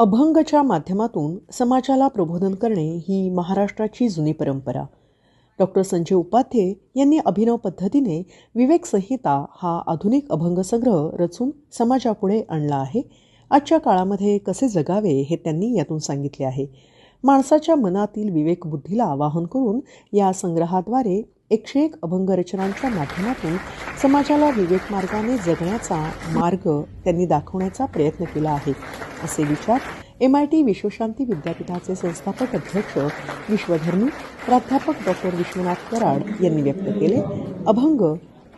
अभंगच्या माध्यमातून समाजाला प्रबोधन करणे ही महाराष्ट्राची जुनी परंपरा. डॉक्टर संजय उपाध्ये यांनी अभिनव पद्धतीने विवेक संहिता हा आधुनिक अभंगसंग्रह रचून समाजापुढे आणला आहे. आजच्या काळामध्ये कसे जगावे हे त्यांनी यातून सांगितले आहे. माणसाच्या मनातील विवेकबुद्धीला आवाहन करून या संग्रहाद्वारे एकशे एक अभंग रचनांच्या माध्यमातून समाजाला विवेक मार्गाने जगण्याचा मार्ग त्यांनी दाखवण्याचा प्रयत्न केला आहे असे विचार एम आय टी विश्वशांती विद्यापीठाचे संस्थापक अध्यक्ष विश्वधर्मी प्राध्यापक डॉक्टर विश्वनाथ कराड यांनी व्यक्त केले. अभंग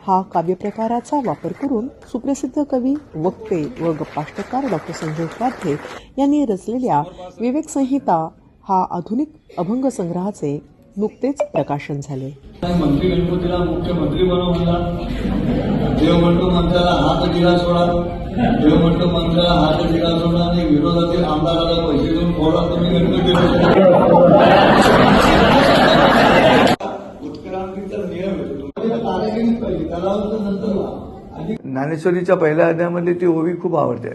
हा काव्यप्रकाराचा वापर करून सुप्रसिद्ध कवी वक्ते व गप्पाष्टकार डॉक्टर संजय उपाध्ये यांनी रचलेल्या विवेकसंहिता हा आधुनिक अभंग संग्रहाचे नुकतेच प्रकाशन झाले. मंत्री गणपतीला मुख्यमंत्री बनवला देव म्हणतो मंत्र्याला हात दिला सोडा. देव म्हणतो मंत्र्याला हात दिला सोडा आणि विरोधातील आमदाराला पैसे देऊन फोडा तुम्ही गणपती उत्क्रांतीचा नियम. आधी ज्ञानेश्वरीच्या पहिल्या अध्यायामध्ये ती ओवी खूप आवडते.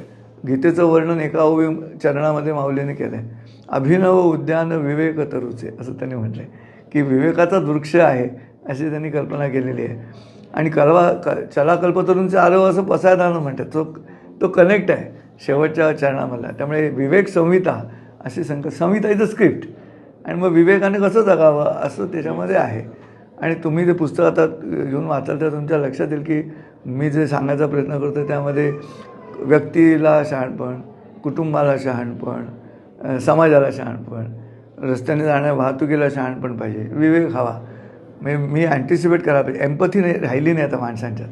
गीतेचं वर्णन एका ओवी चरणामध्ये माऊलीने केलं आहे अभिनव उद्यान विवेक तरुचे असं त्यांनी म्हटलं आहे की विवेकाचा वृक्ष आहे अशी त्यांनी कल्पना केलेली आहे. आणि कलवा क चला कल्पतरूंचे आरव असं पसायदानं म्हणतात. तो तो कनेक्ट आहे शेवटच्या चरणामधला. त्यामुळे विवेक संहिता अशी संक संहिता इज अ स्क्रिप्ट आणि मग विवेकाने कसं जगावं असं त्याच्यामध्ये आहे. आणि तुम्ही ते पुस्तक आता घेऊन वाचाल तर तुमच्या लक्षात येईल की मी जे सांगायचा प्रयत्न करतो त्यामध्ये व्यक्तीला शहाणपण कुटुंबाला शहाणपण समाजाला शहाणपण रस्त्याने जाण्या वाहतुकीला शहाणपण पाहिजे. विवेक हवा. मी मी अँटिसिपेट करायला पाहिजे. एम्पथी नाही राहिली नाही आता माणसांच्यात.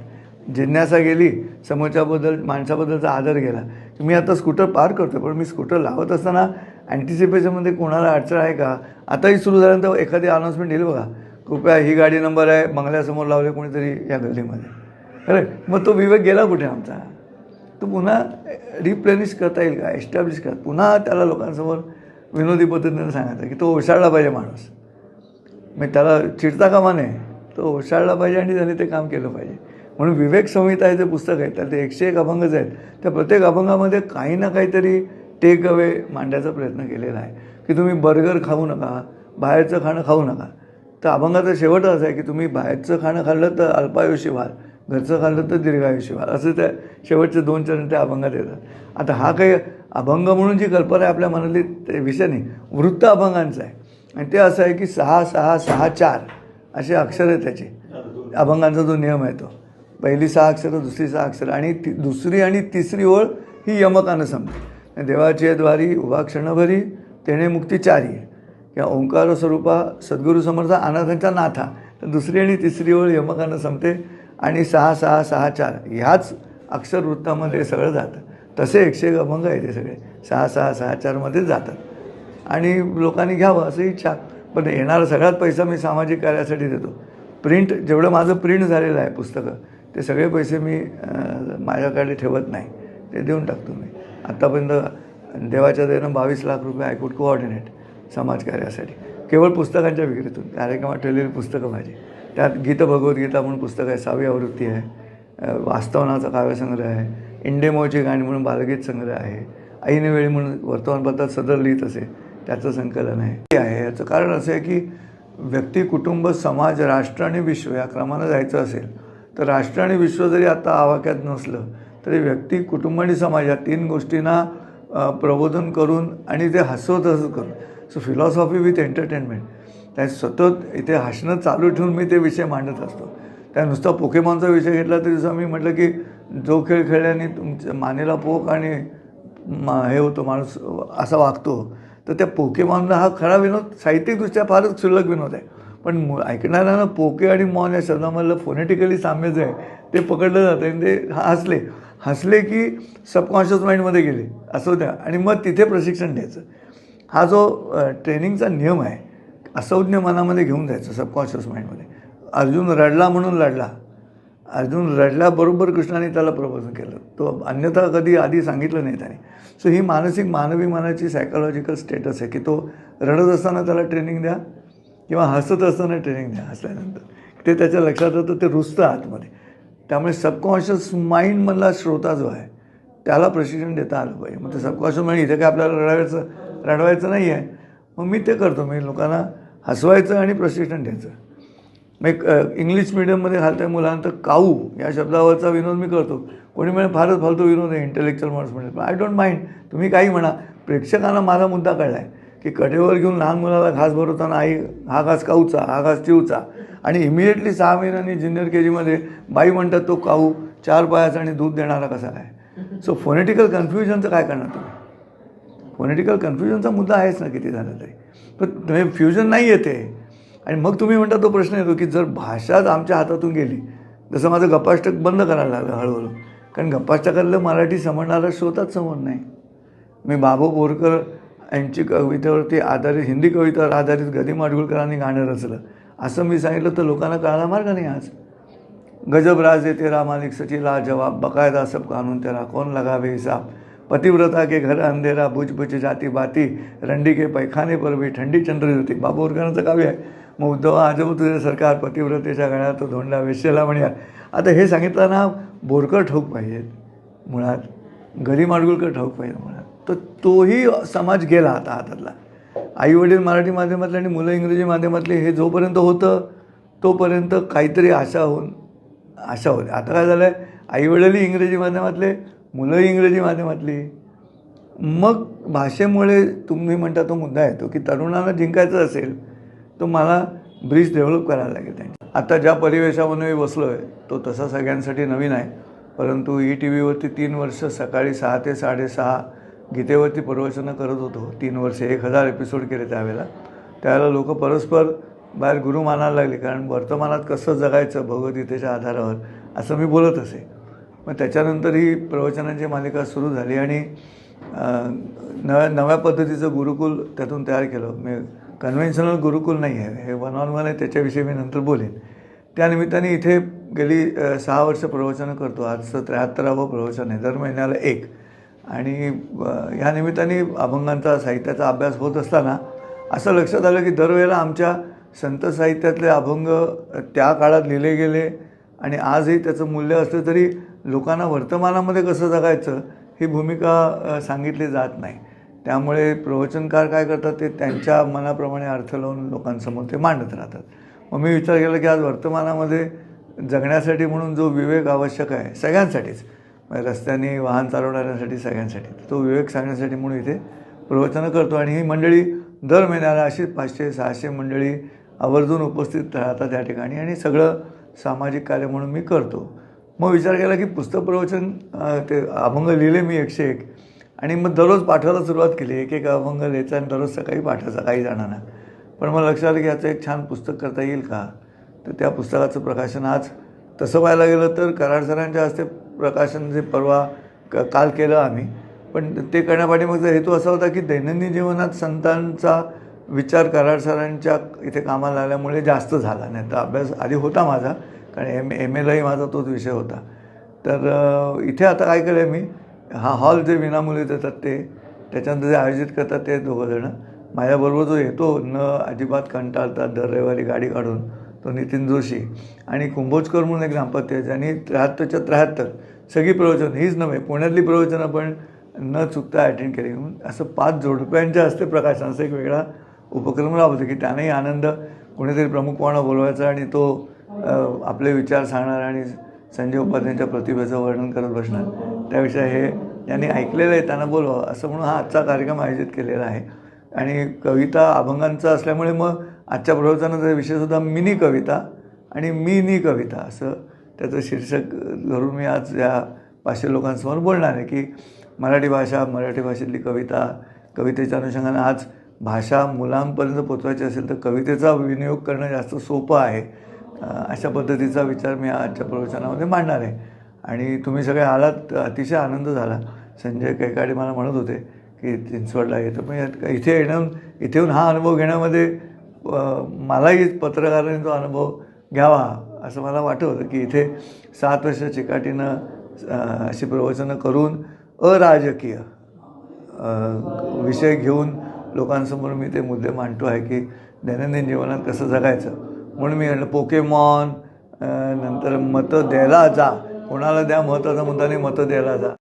जिज्ञासा गेली समोरच्याबद्दल माणसाबद्दलचा आदर गेला. मी आता स्कूटर पार करतो पण मी स्कूटर लावत असताना अँटिसिपेशनमध्ये कोणाला अडचण आहे का? आताही सुरू झाल्यानंतर एखादी अनाऊन्समेंट येईल बघा. कृपया ही गाडी नंबर आहे बंगल्यासमोर लावले कोणीतरी या गल्लीमध्ये. अरे मग तो विवेक गेला कुठे आमचा? तो पुन्हा रिप्लेनिश करता येईल का? एस्टॅब्लिश करा. पुन्हा त्याला लोकांसमोर विनोदी पद्धतीने सांगायचं की तो ओशाळला पाहिजे माणूस. मग त्याला चिडता कामा नये. तो ओशाळला पाहिजे आणि त्याने ते काम केलं पाहिजे. म्हणून विवेक संहिता हे जे पुस्तक आहे त्यात एकशे एक अभंगच आहेत. त्या प्रत्येक अभंगामध्ये काही ना काहीतरी टेक अवे मांडण्याचा प्रयत्न केलेला आहे. की तुम्ही बर्गर खाऊ नका बाहेरचं खाणं खाऊ नका. तर अभंगाचा शेवट असा आहे की तुम्ही बाहेरचं खाणं खाल्लं तर अल्पायुषी व्हाल. घरचं खाल्लं तर दीर्घायुष्य. असं त्या शेवटचे दोन चरण त्या अभंगात येतात. आता हा काही अभंग म्हणून जी कल्पना आहे आपल्या मनातली ते विषय नाही. वृत्त अभंगांचा आहे. आणि ते असं आहे की सहा सहा सहा चार असे अक्षर आहे त्याचे. अभंगांचा जो नियम आहे तो. पहिली सहा अक्षरं दुसरी सहा अक्षरं आणि ती दुसरी आणि तिसरी ओळ ही यमकानं संपते देवाचे द्वारी उभा क्षणभरी तेणे मुक्ती चारी. किंवा ओंकार स्वरूपा सद्गुरू समर्थ अनाथांचा नाथा. तर दुसरी आणि तिसरी ओळ यमकानं संपते आणि सहा सहा सहा चार ह्याच अक्षरवृत्तामध्ये सगळं जातं. तसे एकशे एक अभंग आहे ते सगळे. सहा सहा सहा चारमध्येच जातात. आणि लोकांनी घ्यावं असं इच्छा. पण येणारा सगळ्यात पैसा मी सामाजिक कार्यासाठी देतो. प्रिंट जेवढं माझं प्रिंट झालेलं आहे पुस्तकं ते सगळे पैसे मी माझ्याकडे ठेवत नाही. ते देऊन टाकतो मी. आत्तापर्यंत देवाच्या देणं बावीस लाख रुपये आय कुड कोऑर्डिनेट समाजकार्यासाठी केवळ पुस्तकांच्या विक्रीतून. कार्यक्रमात ठेवलेली पुस्तकं माझी. त्यात गीत भगवद्गीता म्हणून पुस्तक आहे सावी आवृत्ती आहे वास्तवनाचा काव्यसंग्रह आहे इंडेमोची गाणी म्हणून बालगीत संग्रह आहे ऐन वेळी म्हणून वर्तमानपत्रात सदर लिहित असे त्याचं संकलन आहे. हे आहे याचं कारण असं आहे की व्यक्ती कुटुंब समाज राष्ट्र आणि विश्व या क्रमानं जायचं असेल तर राष्ट्र आणि विश्व जरी आता आवाक्यात नसलं तरी व्यक्ती कुटुंब आणि समाज या तीन गोष्टींना प्रबोधन करून आणि ते हसवत हसत करून. सो फिलॉसॉफी विथ एंटरटेनमेंट त्या सतत इथे हसणं चालू ठेवून मी ते विषय मांडत असतो. त्या नुसता पोकेमॉनचा विषय घेतला तरी सुद्धा मी म्हटलं की जो खेळ खेळल्याने तुमच्या मानेला पोक आणि मा हे होतो माणूस असा वागतो. तर त्या पोकेमॉनला हा खरा विनोद साहित्यिकदृष्ट्या फारच क्षुल्लक विनोद आहे. पण मु- ऐकणाऱ्यांना पोके आणि मॉन या शब्दामधलं फोनेटिकली साम्य जे आहे ते पकडलं जातं आणि ते हा- हसले. हसले की सबकॉन्शियस माइंडमध्ये गेले. असं होत्या आणि मग तिथे प्रशिक्षण द्यायचं. हा जो ट्रेनिंगचा नियम आहे असंज्ञ मनामध्ये घेऊन जायचं सबकॉन्शियस माइंडमध्ये अर्जुन रडला म्हणून लढला अर्जुन रडल्याबरोबर कृष्णाने त्याला प्रबोधन केलं. तो अन्यथा कधी आधी सांगितलं नाही त्याने. सो ही मानसिक मानवी मनाची सायकोलॉजिकल स्टेटस आहे की तो रडत असताना त्याला ट्रेनिंग द्या किंवा हसत असताना ट्रेनिंग द्या हसल्यानंतर ते त्याच्या लक्षात येतं ते रुजतं आतमध्ये. त्यामुळे सबकॉन्शियस माइंडमधला श्रोता जो आहे त्याला प्रशिक्षण देता आलं पाहिजे. मग ते सबकॉन्शियस म्हणजे इथे काय आपल्याला रडवायचं रडवायचं नाही आहे मग मी ते करतो. मी लोकांना हसवायचं आणि प्रशिक्षण द्यायचं. मग इंग्लिश मिडियममध्ये घालत्या मुलांना काऊ या शब्दावरचा विनोद मी करतो. कोणी म्हणे फारच फालतो विनोद आहे इंटेलेक्च्युअल माणूस म्हणजे आय डोंट माइंड तुम्ही काही म्हणा. प्रेक्षकांना माझा मुद्दा कळला आहे की कडेवर घेऊन लहान मुलाला घास भरवताना आई हा घास काऊचा? हा घास चिवचा? आणि इमिडिएटली सहा महिन्यांनी ज्युनियर के जीमध्ये बाई म्हणतात तो काऊ चार पायाचा आणि दूध देणारा कसा काय? सो फोनेटिकल कन्फ्युजनचं काय करणार तुम्ही? फोनेटिकल कन्फ्युजनचा मुद्दा आहेच ना किती झालं तरी. पण फ्युजन नाही येते आणि मग तुम्ही म्हणता तो प्रश्न येतो की जर भाषाच आमच्या हातातून गेली जसं माझं गप्पाष्टक बंद करायला लागलं हळूहळू. कारण गप्पाष्टकातलं मराठी समजणारा श्रोताच समज नाही. मी बाबू बोरकर यांची कवितेवरती आधारित हिंदी कवितेवर आधारित गदी माडगुळकरांनी गाणं रचलं. असं मी सांगितलं तर लोकांना कळायला मार्ग नाही आज. गजब राज येते रामानिक सचिला जवाब बकायदा सब कानून तेरा कोण लगावे हिसाब? पतिव्रता के घर अंधेरा बुझ बुझ जाती बाती रंडी के पैखाने पर भी ठंडी चंद्र होती बाबू बोरकरांचं काव्य आहे. मग उद्धव आजब तुझे सरकार पतिव्रतेच्या गळ्यात तो धोंडा वेशेला म्हणूया. आता हे सांगितलं बोरकर ठाऊक पाहिजेत मुळात. गरी माडगुळकर ठाऊक पाहिजे मुळात. तर तोही समाज गेला आता हातातला. आईवडील मराठी माध्यमातले आणि मुलं इंग्रजी माध्यमातले हे जोपर्यंत होतं तोपर्यंत काहीतरी आशा होऊन आशा होते. आता काय झालं आहे आईवडीलही इंग्रजी माध्यमातले मुलंही इंग्रजी माध्यमातली. मग भाषेमुळे तुम्ही म्हणता तो मुद्दा येतो की तरुणांना जिंकायचं असेल तर मला ब्रिज डेव्हलप करायला लागेल त्यांच्या. आता ज्या परिवेशामध्ये मी बसलो आहे तो तसा सगळ्यांसाठी नवीन आहे. परंतु ई टी व्हीवरती तीन वर्ष सकाळी सहा ते साडेसहा गीतेवरती प्रवचनं करत होतो. तीन वर्ष एक हजार एपिसोड केले त्यावेळेला. त्यावेळेला लोक परस्पर बाहेर गुरु मानायला लागले कारण वर्तमानात कसं जगायचं भगवद्गीतेच्या आधारावर असं मी बोलत असे. मग त्याच्यानंतर ही प्रवचनांची मालिका सुरू झाली आणि नव्या नव्या पद्धतीचं गुरुकुल त्यातून तयार केलं. मी कन्व्हेन्शनल गुरुकुल नाही आहे. हे वन ऑन वन आहे त्याच्याविषयी मी नंतर बोलेन. त्यानिमित्ताने इथे गेली सहा वर्ष प्रवचनं करतो. आजचं त्र्याहत्तरावं प्रवचन आहे दर महिन्याला एक. आणि ह्या या निमित्ताने अभंगांचा साहित्याचा अभ्यास होत असताना असं लक्षात आलं की दरवेळेला आमच्या संत साहित्यातले अभंग त्या काळात लिहिले गेले आणि आजही त्याचं मूल्य असलं तरी लोकांना वर्तमानामध्ये कसं जगायचं ही भूमिका सांगितली जात नाही. त्यामुळे प्रवचनकार काय करतात ते त्यांच्या मनाप्रमाणे अर्थ लावून लोकांसमोर ते मांडत राहतात. मग मी विचार केला की आज वर्तमानामध्ये जगण्यासाठी म्हणून जो विवेक आवश्यक आहे सगळ्यांसाठीच म्हणजे रस्त्याने वाहन चालवणाऱ्यांसाठी सगळ्यांसाठी तो विवेक सांगण्यासाठी म्हणून इथे प्रवचनं करतो. आणि ही मंडळी दर महिन्याला अशीच पाचशे सहाशे मंडळी आवर्जून उपस्थित राहतात त्या ठिकाणी. आणि सगळं सामाजिक कार्य म्हणून मी करतो. मग विचार केला की पुस्तक प्रवचन ते अभंग लिहिले मी एकशे एक. आणि मग दररोज पाठवायला सुरुवात केली. एक एक अभंग लिहायचा आणि दररोज सकाळी पाठायचा काही जणांना. पण मला लक्षात आलं की याचं एक छान पुस्तक करता येईल का? तर त्या पुस्तकाचं प्रकाशन आज तसं व्हायला गेलं तर कराड सरांच्या हस्ते प्रकाशन जे परवा क काल केलं आम्ही. पण ते करण्यापाठीमागचा हेतू असा होता की दैनंदिन जीवनात संतांचा विचार कराड सरांच्या इथे कामाला आल्यामुळे जास्त झाला. नाही तर अभ्यास आधी होता माझा. कारण एम एम एलाही माझा तोच विषय होता. तर इथे आता काय केलं मी हा हॉल जे विनामुले देतात ते त्याच्यानंतर जे आयोजित करतात ते दोघंजणं माझ्याबरोबर जो येतो न अजिबात कंटाळतात दर रविवारी गाडी काढून तो नितीन जोशी आणि कुंभोजकर म्हणून एक दाम्पत्य ज्यांनी त्र्याहत्तरच्या त्र्याहत्तर सगळी प्रवचन हीच नव्हे पुण्यातली प्रवचनं पण न चुकता अटेंड केली. म्हणून असं पाच जोडप्यांच्या हस्ते प्रकाशनाचा एक वेगळा उपक्रम राबवतो की त्यांनाही आनंद कोणीतरी प्रमुख पाहुणा बोलवायचा आणि तो आपले विचार सांगणार आणि संजय उपाध्यायांच्या प्रतिभेचं वर्णन करत बसणार. त्याविषयी हे यांनी ऐकलेलं आहे त्यांना बोलवा. असं म्हणून हा आजचा कार्यक्रम आयोजित केलेला आहे. आणि कविता अभंगांचा असल्यामुळे मग आजच्या प्रवचनाचा विषयसुद्धा मिनी कविता आणि मिनी कविता असं त्याचं शीर्षक धरून मी आज या पाचशे लोकांसमोर बोलणार आहे की मराठी भाषा मराठी भाषेतली कविता कवितेच्या अनुषंगाने आज भाषा मुलांपर्यंत पोचवायची असेल तर कवितेचा विनियोग करणं जास्त सोपं आहे. अशा पद्धतीचा विचार मी आजच्या प्रवचनामध्ये मांडणार आहे. आणि तुम्ही सगळे आलात अतिशय आनंद झाला. संजय कैकाडे मला म्हणत होते की चिंचवडला येतं. पण इथे येणं इथे येऊन हा अनुभव घेण्यामध्ये मलाही पत्रकारांनी तो अनुभव घ्यावा असं मला वाटत होतं की इथे सात वर्ष चिकाटीनं अशी प्रवचनं करून अराजकीय विषय घेऊन लोकांसमोर मी ते मुद्दे मांडतो आहे की दैनंदिन जीवनात कसं जगायचं? म्हणून मी म्हटलं पोकेमॉन नंतर मतं द्यायला जा. कोणाला द्या महत्त्वाचा मुद्दा नाही मतं द्यायला जा.